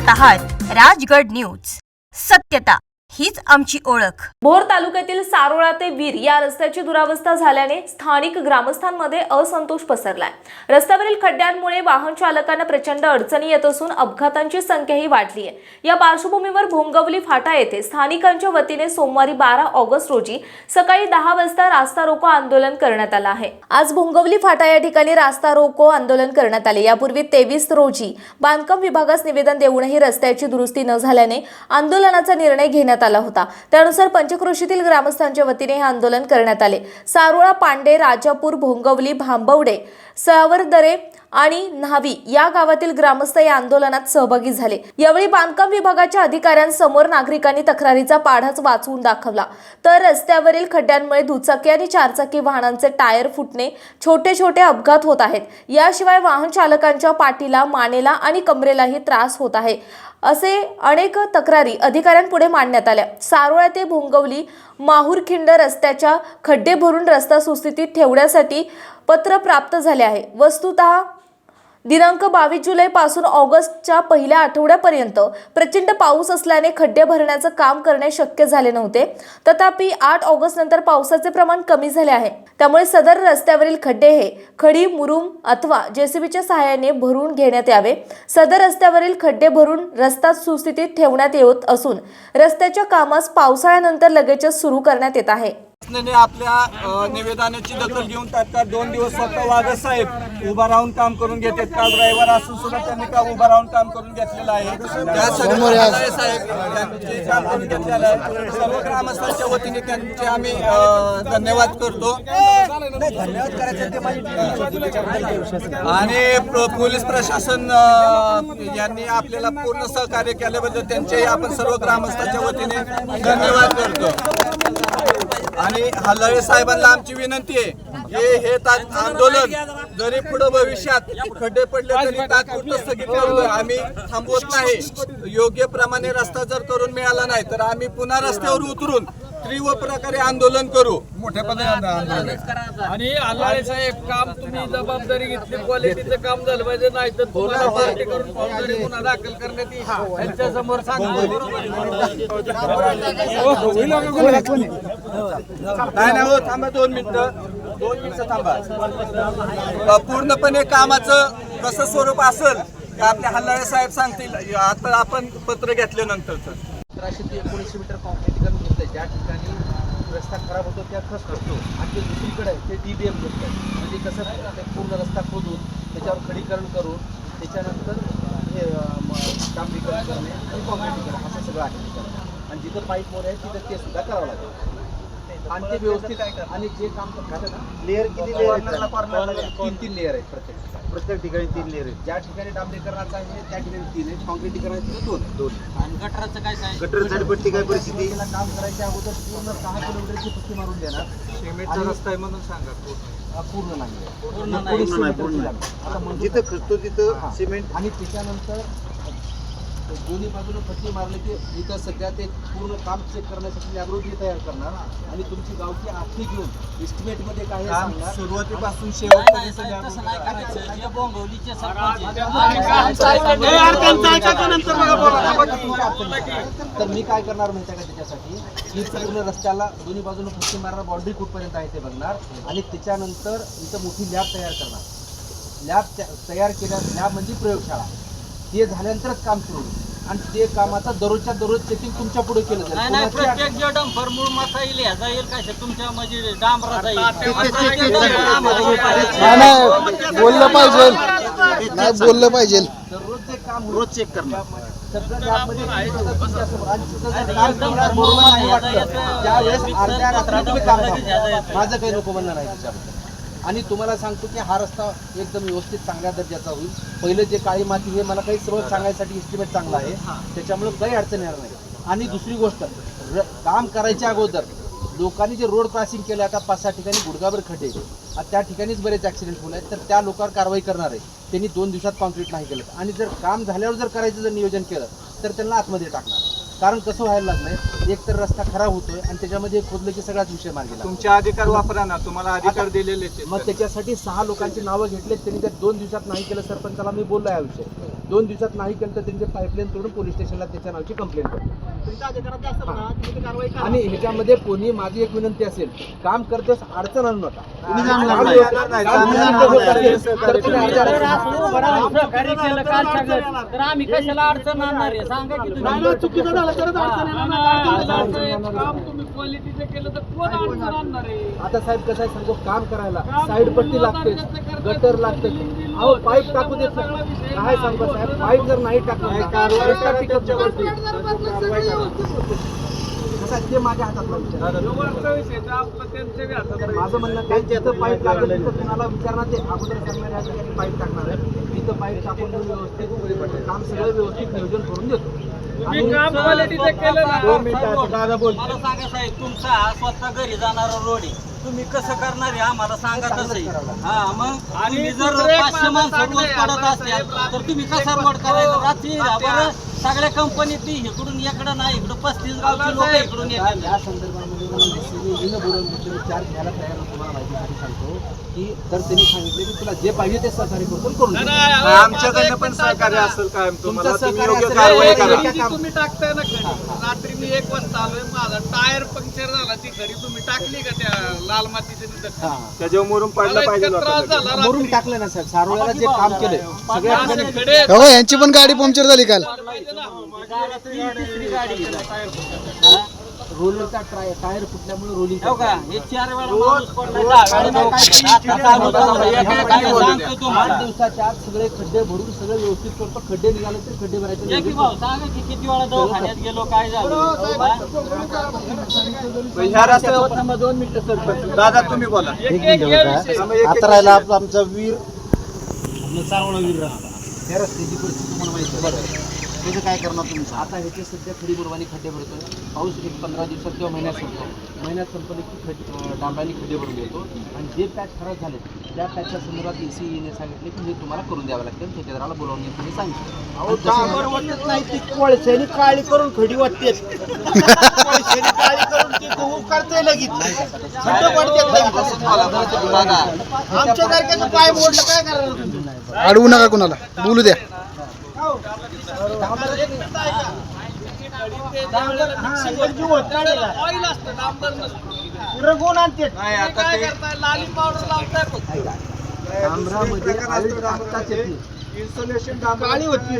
पाहत आहात राजगड न्यूज. सत्यता. हीच आमची ओळख. भोर तालुक्यातील सारोळा ते वीर या रस्त्याची दुरावस्था झाल्याने स्थानिक ग्रामस्थांमध्ये असंतोष पसरलाय. रस्त्यावरील खड्ड्यांमुळे वाहन चालकांना प्रचंड अडचणी येत असून अपघातांची संख्याही वाढली आहे. या पार्श्वभूमीवर भोंगवली फाटा येथे स्थानिकांच्या वतीने सोमवारी बारा ऑगस्ट रोजी सकाळी दहा वाजता रास्ता रोको आंदोलन करण्यात आलं आहे. आज भोंगवली फाटा या ठिकाणी रास्ता रोको आंदोलन करण्यात आले. यापूर्वी तेवीस रोजी बांधकाम विभागास निवेदन देऊनही रस्त्याची दुरुस्ती न झाल्याने आंदोलनाचा निर्णय घेण्यात आला. होता. त्यानुसार पंचक्रोशीतील ग्रामस्थांच्या वतीने हे आंदोलन करण्यात आले. सारोळा पांडे राजापूर भोंगवली भांबवडे सावरदरे आणि न्हावी या गावातील ग्रामस्थ या आंदोलनात सहभागी झाले. यावेळी बांधकाम विभागाच्या अधिकाऱ्यांसमोर नागरिकांनी तक्रारीचा पाढाच वाचवून दाखवला. तर रस्त्यावरील खड्ड्यांमुळे दुचाकी आणि चारचाकी वाहनांचे टायर फुटणे छोटे छोटे अपघात होत आहेत. याशिवाय वाहन चालकांच्या पाठीला मानेला आणि कमरेलाही त्रास होत आहे. असे अनेक तक्रारी अधिकाऱ्यांपुढे मांडण्यात आल्या. सारोळा ते भोंगवली माहूरखिंड रस्त्याच्या खड्डे भरून रस्ता सुस्थितीत ठेवण्यासाठी पत्र प्राप्त झाले आहे. वस्तुतः दिनांक बावीस जुलै पासून ऑगस्टच्या पहिल्या आठवड्यापर्यंत प्रचंड पाऊस असल्याने खड्डे भरण्याचं काम करणे शक्य झाले नव्हते. तथापि आठ ऑगस्ट नंतर पावसाचे प्रमाण कमी झाले आहे. त्यामुळे सदर रस्त्यावरील खड्डे हे खडी मुरुम अथवा जेसीबीच्या सहाय्याने भरून घेण्यात यावे. सदर रस्त्यावरील खड्डे भरून रस्ता सुस्थितीत ठेवण्यात येत असून रस्त्याच्या कामास पावसाळ्यानंतर लगेचच सुरू करण्यात येत आहे. शासनाने आपल्या निवेदनाची दखल घेऊन तात्काळ दोन दिवस स्वतः वाघ साहेब उभा राहून काम करून घेतात. काल ड्रायव्हर असून सुद्धा त्यांनी का उभा राहून काम करून घेतलेलं आहे? त्यासाठी वाघ साहेब त्यांचे काम करून घेतलेलं आहे. सर्व ग्रामस्थांच्या वतीने त्यांचे आम्ही धन्यवाद करतो. धन्यवाद करायचे आणि पोलीस प्रशासन यांनी आपल्याला पूर्ण सहकार्य केल्याबद्दल त्यांचे आपण सर्व ग्रामस्थांच्या वतीने धन्यवाद करतो. आणि हल्लाळे साहेबांना आमची विनंती आहे की हे ता- आंदोलन जरी पुढे भविष्यात खड्डे पडले तरी तात्पुरतं स्थगित करतोय आम्ही थांबवत नाही. योग्य प्रमाणे रस्ता जर करून मिळाला नाही तर आम्ही पुन्हा रस्त्यावर उतरून तीव्र प्रकारे आंदोलन करू. मोठ्या पद्धतीने आणि अल्लाळे साहेब काम तुम्ही जबाबदारी घेतली क्वालिटीचं काम झालं पाहिजे नाही तर तुम्हाला पार्टी करून फौजदारी गुन्हा दाखल करण्यात येईल. त्यांच्यासमोर नाही नाही हो थांबा दोन मिनिटं. दोन मिनिटं थांबा. पूर्णपणे कामाचं कसं स्वरूप असेल ते आपले हल्लाळे साहेब सांगतील. आता आपण पत्र घेतल्यानंतरचं. सतराशे ते एकोणीसशे मीटर कॉन्क्रीटीकरण घेतलं ज्या ठिकाणी रस्ता खराब होतो त्या खस करतो. आणि ते दुसरीकडे आहे ते डी बी एम घेतलं म्हणजे कसं ते पूर्ण रस्ता खोदून त्याच्यावर खडीकरण करून त्याच्यानंतर हे डांबरीकरण करणे आणि कॉन्क्रीटीकरण असं सगळं आहे. आणि जिथं पाईप मोर आहे तिथं ते सुद्धा करावं लागेल आणि ते व्यवस्थित आणि जे काम करतात ना लेअर किती लेअर तीन तीन लेअर आहेत प्रत्येक. प्रत्येक ठिकाणी तीन लेअर आहेत. ज्या ठिकाणी डांबरीकरणाचं आहे त्या ठिकाणी तीन आहेत. कॉन्क्रीटीकरणाचं दोन दोन आणि गटराचं काय सांगितलं गटर पट्टी काय परिस्थिती? काम करायच्या अगोदर पूर्ण सहा किलोमीटरची पट्टी मारून देणार. सिमेंटचा रस्ता आहे म्हणून सांगा हा, पूर्ण नाही पूर्ण नाही. मीटरची लागते. आता जिथं खचतो तिथं. सिमेंट आणि त्याच्यानंतर दोन्ही बाजूला पट्टी मारली की इथं सध्या ते पूर्ण काम चेक करण्यासाठी लॅबोरेटरी तयार करणार. आणि तुमची गावची आखणी घेऊन एस्टिमेटमध्ये काय सांगणार? सुरुवातीपासून तर मी काय करणार माहिती आहे का त्याच्यासाठी? ही पूर्ण रस्त्याला दोन्ही बाजूला पट्टी मारणार बाउंड्री कुठपर्यंत आहे ते बघणार. आणि त्याच्यानंतर इथं मोठी लॅब तयार करणार. लॅब तयार केल्या लॅब म्हणजे प्रयोगशाळा. ते झाल्यानंतरच काम सुरू होईल. आणि ते कामाचा दररोजच्या दररोज चेकिंग तुमच्यापुढे केलं जाईल. नाही नाही कोणाची प्रत्येक जे डंपर मूळ मसा येईल ह्याचा येईल काय? तुमच्या म्हणजे डांबरा जाईल नाही नाही बोललं पाहिजे. नाही बोललं पाहिजे. दररोज जे काम रोज चेक करणार. सगळं लॅबमध्ये तुमच्यासमोर आणि तिथं जर काम करणार बरोबर नाही वाटलं त्यावेळेस अर्ध्या रात्री तुम्ही काम करा. माझं काही नको म्हणणं नाही त्याच्याबद्दल आणि तुम्हाला सांगतो की हा रस्ता एकदम व्यवस्थित चांगल्या दर्जाचा होईल. पहिलं जे काळी माती हे मला काही सर्व सांगायसाठी एस्टिमेट चांगला आहे. त्याच्यामुळे काही अडचण येणार नाही. आणि दुसरी गोष्ट काम करायच्या अगोदर लोकांनी जे रोड क्रॉसिंग केलं आता पाच सहा ठिकाणी गुडगावर खड्डे त्या ठिकाणीच बरेच ॲक्सिडेंट होले आहेत. तर त्या लोकांवर कारवाई करणार आहे. त्यांनी दोन दिवसात कॉन्क्रीट नाही केलं. आणि जर काम झाल्यावर जर करायचं जर नियोजन केलं तर त्यांना आतमध्ये टाकणार. कारण कसं व्हायला लागलंय एक तर रस्ता खराब होतोय आणि त्याच्यामध्ये खोदलं की सगळाच विषय मार्गी तुमचे अधिकार वापरा ना तुम्हाला अधिकार दिलेले मग त्याच्यासाठी सहा लोकांची नावं घेतलेत त्यांनी त्या दोन दिवसात नाही केलं सरपंचाला मी बोललो या विषय. दोन दिवसात नाही केलं तर त्यांचे पाईपलाईन तोडून पोलीस स्टेशनला त्याच्या नावाची कंप्लेंट करतो. आणि ह्याच्यामध्ये कोणी माझी एक विनंती असेल काम करतेस अडचण आणू नका. आम्ही कशाला अडचण आणणार आहे? सांगा की चुकीचं झालं तरच. हा, आता साहेब कसं आहे सांगतो काम करायला. साईड पट्टी लागते गटर लागते अहो पाईप टाकू देत नाही. काय सांगतो साहेब? पाईप जर नाही टाकलं कसं ते माझ्या हातातला विचार. माझं म्हणणं काय जिथं पाईप लागेल तुम्हाला विचारणार ते. अगोदर सांगणारे ठिकाणी पाईप टाकणार आहे तिथं पाईप टाकून व्यवस्थित काम सगळं व्यवस्थित नियोजन करून देतो. तुम्ही काम क्वालिटीचं केलं ना. दोन मिनिटं दादा बोल मला सांगा साहेब तुमचा हा स्वतः घरी जाणारा रोड आहे. तुम्ही कसं करणार आहे? आम्हाला सांगा तसं. हा मग आणि जर पाचशे माणसं रोज पडत साहेब, तर तुम्ही कसा रोड करायचा? रात्री बरं सगळ्या कंपनीत इकडून इकडं नाही इकडं पस्तीस गावची लोक इकडून येतात. या संदर्भामध्ये मला सीबीआयनं बोलवून घेतलं चार घ्यायला तयार होतो मला माहितीसाठी सांगतो की तर त्यांनी सांगितले की तुला जे पाहिजे ते सहकार्य करतो करून आमच्याकडनं पण सहकार्य असेल तुम्हाला तुमचं तुम्ही सहकार्य तुम्ही टाकताय ना खडी रात्री मी एक वाजता आलोय माझा टायर पंक्चर झाला ती खडी तुम्ही टाकली का त्या लाल मातीच्या तिथं हा. त्याच्यावर मुरुम पडलं पाहिजे मुरुम. टाकलं ना साहेब. सारोळ्याला जे काम केलंय सगळ्या. हो यांची पण गाडी पंक्चर झाली काल. रोलरचा ट्राय टायर फुटल्यामुळे रोलिंग हो का? हे चार वेळा माणूस तुम्हाला आठ दिवसाच्या आत सगळे खड्डे भरून सगळं व्यवस्थित करतो. खड्डे निघाले तर खड्डे भरायचे की भाऊ सांगा की किती वेळा दवाखान्यात गेलो काय झालं? हा? दोन मिनिटं सर दादा तुम्ही बोला. आता राहिला आपला आमचा वीर त्या रस्त्याची परिस्थिती तुम्हाला माहिती आहे. बरोबर. त्याचं काय करणार तुमचं? आता ह्याचे सध्या खडी बुरवानी खड्डे भरतोय पाऊस एक पंधरा दिवसात किंवा महिन्यात संपतो. महिन्यात संपले की खड अं, डांबराने खड्डे भरून देतो आणि जे पॅच खराब झाले त्या पॅचच्या संदर्भात ए सी ने सांगितले की हे तुम्हाला करून द्यावं लागतं ठेकेदाराला बोलावून घेऊन त्यांनी सांगितलं. नाही ती कोळशाने काळी करून खडी वाटते कोळशाने काळी करून ती गहू करते लगेच. खड्डे पडते आमच्या सारख्याचं पाय मोडलं काय करणार तुम्ही? अडवू नका कुणाला. बोलू द्या. ऑइल असतं डांबर नसतं. काय करताय? लाली पावडर लावताय फक्त. काळी होतं.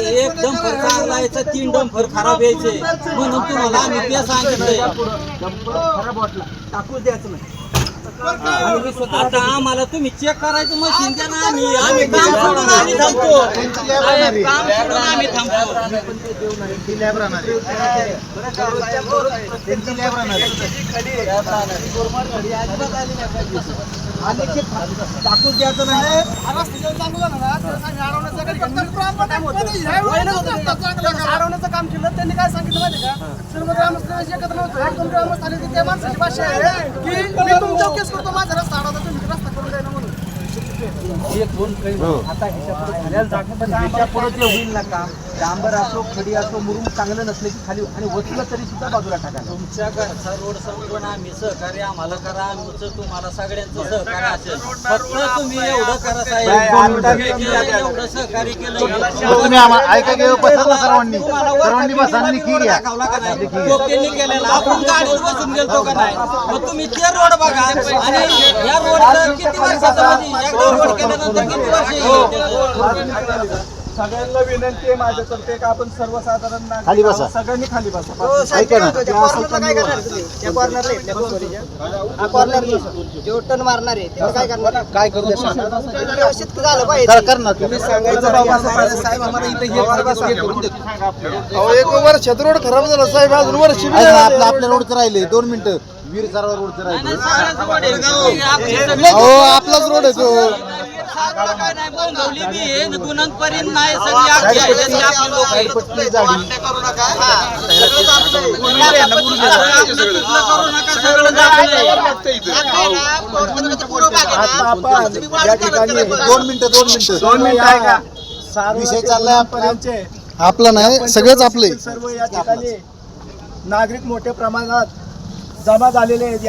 एक डंपर चांगला तीन डंपर खराब यायचे. म्हणून तुम्हाला आम्ही ते सांगितलंय. डंपर खराब वाटला. टाकूच द्यायचं नाही. आता आम्हाला तुम्ही चेक करायचं मशीन द्या ना आम्ही. आम्ही काम सोडून आम्ही थांबतो. साहेब, काम सोडून आम्ही थांबतो. द्यायचं नाही. अडवण्याचं काम केलं. त्यांनी काय सांगितलं माहिती का? सर्व ग्रामस्थ एकत्र नव्हतं एक दोन ग्रामस्थ आले की त्या माणसाची भाषा आहे. की मी तुमच्यावर केस करतो माझा रस्ता अडवता तुम्ही रस्ता करून द्यायला म्हणून. एक दोन काही आता ह्याच्या पुढे पण ह्याच्या पुढे जे होईल ना काम. डांबर असो खडी असो मुरुम चांगलं नसले की खाली आणि वचलं तरी सुद्धा बाजूला टाकायला तुमच्या घरचा रोड संपूर्ण आम्ही सहकार्य आम्हाला करा आमचं तुम्हाला सगळ्यांचं सहकार्य असेल. फक्त तुम्ही एवढं करा साहेब. आता मी तुम्ही केलं. एवढं सहकार्य केलं तुम्ही आम्हाला ऐका घेऊ बसा ना सर्वांनी. सर्वांनी बसा आणि की घ्या टोपींनी केलेला आपण गाडीवर बसून गेलतो का नाही? मग तुम्ही ते रोड बघा. आणि या रोडचं किती वर्षाचं म्हणजे एकदा रोड केल्यानंतर किती वर्ष येईल? सगळ्यांना विनंती आहे माझ्यातर्फे का आपण सर्वसाधारण नागरिक खाली बसा. आहोत. सगळ्यांनी खाली बसा. ऐका ना. त्या कॉर्नरला काय करणार तुम्ही? त्या कॉर्नरला इथल्या बोंबोलीच्या हा कॉर्नर जो. टन मारणार आहे त्याला काय करणार काय करू द्या व्यवस्थित झालं पाहिजे. जरा कर ना तुम्ही. सांगायचं बाबासाहेब साहेब आम्हाला इथे हे हे करून देतो अहो एक वर्षात रोड खराब झाला साहेब. अजून वर्ष आपलं आपल्या रोडचं राहिले दोन मिनिटं. वीर सारवा रोडचं राहिले अहो आपलाच रोड आहे तो. या ठिकाणी दोन मिनिटं दोन मिनिटं. दोन मिनिटं आहे का? विषय चाललाय आपला. आपला नाही सगळंच आपलं. सर्व या ठिकाणी नागरिक मोठ्या प्रमाणात जमा झालेले आहेत.